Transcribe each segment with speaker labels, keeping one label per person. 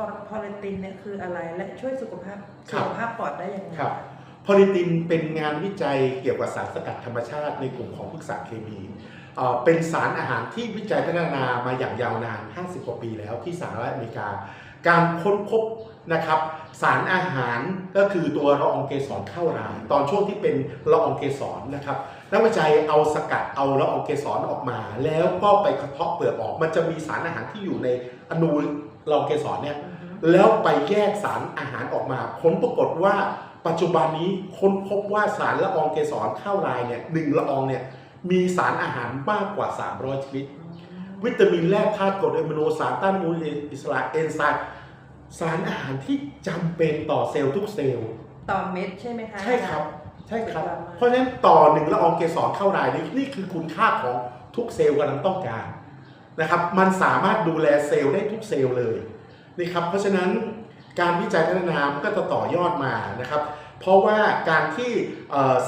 Speaker 1: อพอลิตินเนี่ยคืออะไรและช่วยสุขภาพ
Speaker 2: ครั
Speaker 1: สุ
Speaker 2: บ
Speaker 1: ขภาพปอดได้ยังไง
Speaker 2: ครับพอลิตินเป็นงานวิจัยเกี่ยวกับสารสกัดธรรมชาติในกลุ่มของพฤกษเคมีเอ่อเป็นสารอาหารที่วิจัยพัฒนามาอย่างยาวนาน 50 กว่าปีแล้วที่สหรัฐอเมริกา การค้นพบนะครับสารอาหารก็คือตัวละอองเกสรเข้าราย ตอนช่วงที่เป็นละอองเกสรนะครับนักวิจัยเอาสกัดเอาละอองเกสรออกมา แล้วก็ไปกระเทาะเปลือกออก มันจะมีสารอาหารที่อยู่ในอนู ละอองเกสรเนี่ย
Speaker 1: อือฮึ
Speaker 2: แล้วไปแยกสารอาหารออกมาผลปรากฏว่าปัจจุบันนี้ค้นพบว่าสารละอองเกสรเข้ารายเนี่ยหนึ่งละอองเนี่ยมีสารอาหารมากกว่า 300 ชนิด วิตามินแร่ธาตุกรดอะมิโนสารต้านอนุมูลอิสระเอนไซม์สารอาหารที่จำเป็นต่อเซลล์ทุกเซลล์
Speaker 1: ต่อเม็ดใช่ไหมคะ
Speaker 2: ใช่ครับใช่ครับ
Speaker 1: สุดยอดมาก
Speaker 2: เพราะฉะนั้นต่อหนึ่งละอองเกสรเข้ารายนี่นี่คือคุณค่าของทุกเซลล์กำลังต้องการ นะครับ มันสามารถดูแลเซลล์ได้ทุกเซลล์เลยนี่ครับ เพราะฉะนั้นการวิจัยพัฒนามันก็จะต่อยอดมานะครับ เพราะว่าการที่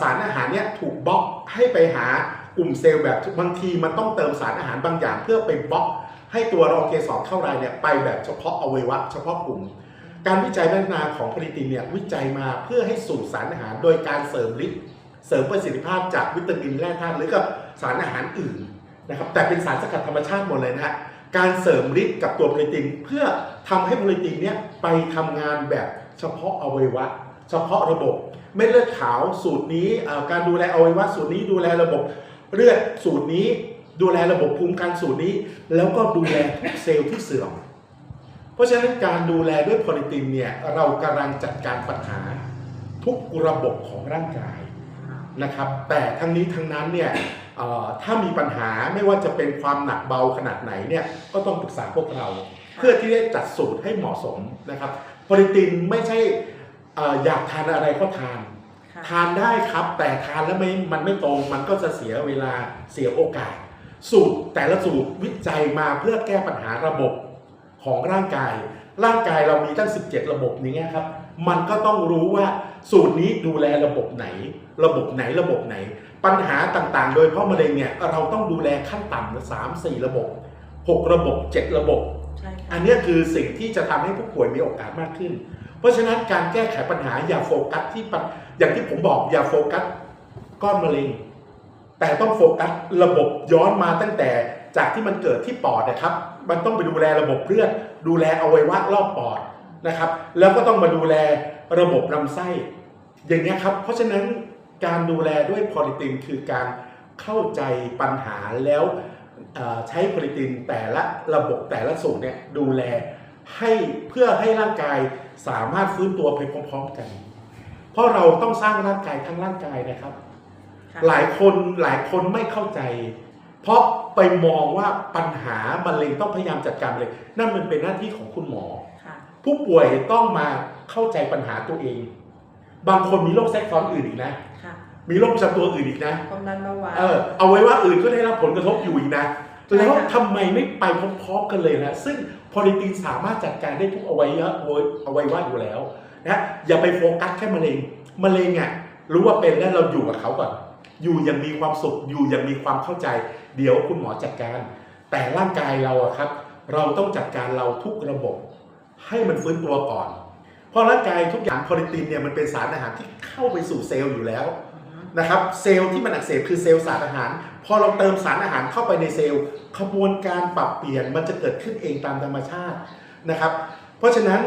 Speaker 2: สารอาหารเนี่ยถูกบล็อกให้ไปหากลุ่มเซลล์แบบบางทีมันต้องเติมสารอาหารบางอย่าง เพื่อไปบล็อก ให้ตัวละอองเกสรเข้ารายเนี่ยไปแบบเฉพาะอวัยวะเฉพาะกลุ่ม การวิจัยพัฒนาของผลิตินเนี่ยวิจัยมาเพื่อให้สูตรสารอาหาร โดยการเสริมฤทธิ์เสริมประสิทธิภาพจากวิตามินแร่ธาตุหรือกับสารอาหารอื่น นะครับแต่เป็นสารสกัดธรรมชาติหมดเลยนะฮะการเสริมฤทธิ์กับตัวผลิตินเพื่อทำให้ผลิตินเนี่ยไปทำงานแบบเฉพาะอวัยวะ เฉพาะระบบเม็ดเลือดขาวสูตรนี้การดูแลอวัยวะสูตรนี้ดูแลระบบเลือดสูตรนี้ ดูแลระบบภูมิคุ้มกันสูตรนี้ แล้วก็ดูแลทุกเซลล์ที่เสื่อม เพราะฉะนั้นการดูแลด้วยโพลิตินเนี่ยเรากำลังจัดการปัญหาทุกระบบของร่างกาย นะครับแต่ทั้งนี้ทั้งนั้นเนี่ยเอ่อถ้ามีปัญหาไม่ว่าจะเป็นความหนักเบาขนาดไหนเนี่ยก็ต้องปรึกษาพวกเรา เพื่อที่จะจัดสูตรให้เหมาะสมนะครับโพลิตินไม่ใช่เอ่ออยากทานอะไรก็ทาน
Speaker 1: ค่ะ
Speaker 2: ทานได้ครับแต่ทานแล้วไม่มันไม่ตรงมันก็จะเสียเวลาเสียโอกาส สูตรแต่ละสูตรวิจัยมาเพื่อแก้ปัญหาระบบของร่างกาย ร่างกายเรามีตั้ง 17 ระบบนี้ไงครับ มันก็ต้องรู้ว่าสูตรนี้ดูแลระบบไหน ระบบไหนระบบไหน ปัญหาต่างๆ โดยเฉพาะมะเร็งเนี่ยเราต้องดูแลขั้นต่ำสามสี่ระบบ 6 ระบบ 7 ระบบ
Speaker 1: ใช่ค่ะ
Speaker 2: อันเนี้ยคือสิ่งที่จะทำให้ผู้ป่วยมีโอกาสมากขึ้น เพราะฉะนั้นการแก้ไขปัญหาอย่าโฟกัสที่ปัญอย่างที่ผมบอกอย่าโฟกัสก้อนมะเร็ง แต่ต้องโฟกัสระบบย้อนมาตั้งแต่ จากที่มันเกิดที่ปอดนะครับ มันต้องไปดูแลระบบเลือด ดูแลอวัยวะรอบปอดนะครับ แล้วก็ต้องมาดูแลระบบลำไส้ อย่างนี้ยครับ เพราะฉะนั้นการดูแลด้วยโพลิตินคือการเข้าใจปัญหาแล้วเอ่อใช้โพลิตินแต่ละระบบแต่ละสูตรเนี่ยดูแลให้เพื่อให้ร่างกายสามารถฟื้นตัวไปพร้อมๆกัน เพราะเราต้องสร้างร่างกายทั้งร่างกายนะครับ
Speaker 1: ค่ะ
Speaker 2: หลายคนหลายคนไม่เข้าใจ เพราะไปมองว่าปัญหามะเร็งต้องพยายามจัดการเลย นั่นมันเป็นหน้าที่ของคุณหมอ
Speaker 1: ค่ะ
Speaker 2: ผู้ป่วยต้องมาเข้าใจปัญหาตัวเอง บางคนมีโรคแทรกซ้อนอื่นอีกนะ
Speaker 1: ค่ะ
Speaker 2: มีโรคประจำตัวอื่นอีกนะ
Speaker 1: ความดันเบาหวาน
Speaker 2: เออเอาไว้ว่าอื่นก็ได้รับผลกระทบอยู่อีกนะ
Speaker 1: ใช่ค่ะ
Speaker 2: แล้วทำไมไม่ไปพร้อมๆกันเลยนะซึ่งโพลิตินสามารถจัดการได้ทุกอวัยวะอวัยวะอยู่แล้วนะอย่าไปโฟกัสแค่มะเร็งมะเร็งอะรู้ว่าเป็นแล้วเราอยู่กับเขาก่อน อยู่อยังมีความสุขอยู่อยังมีความเข้าใจ เดี๋ยวคุณหมอจัดการ แต่ร่างกายเราอะครับ เราต้องจัดการเราทุกระบบ ให้มันฟื้นตัวก่อน เพราะร่างกายทุกอย่างโพลิตินเนี่ยมันเป็นสารอาหารที่เข้าไปสู่เซลล์อยู่แล้วนะครับเซลล์ที่มันอักเสบคือเซลล์สารอาหาร พอเราเติมสารอาหารเข้าไปในเซลล์ขบวนการปรับเปลี่ยนมันจะเกิดขึ้นเองตามธรรมชาตินะครับ เพราะฉะนั้น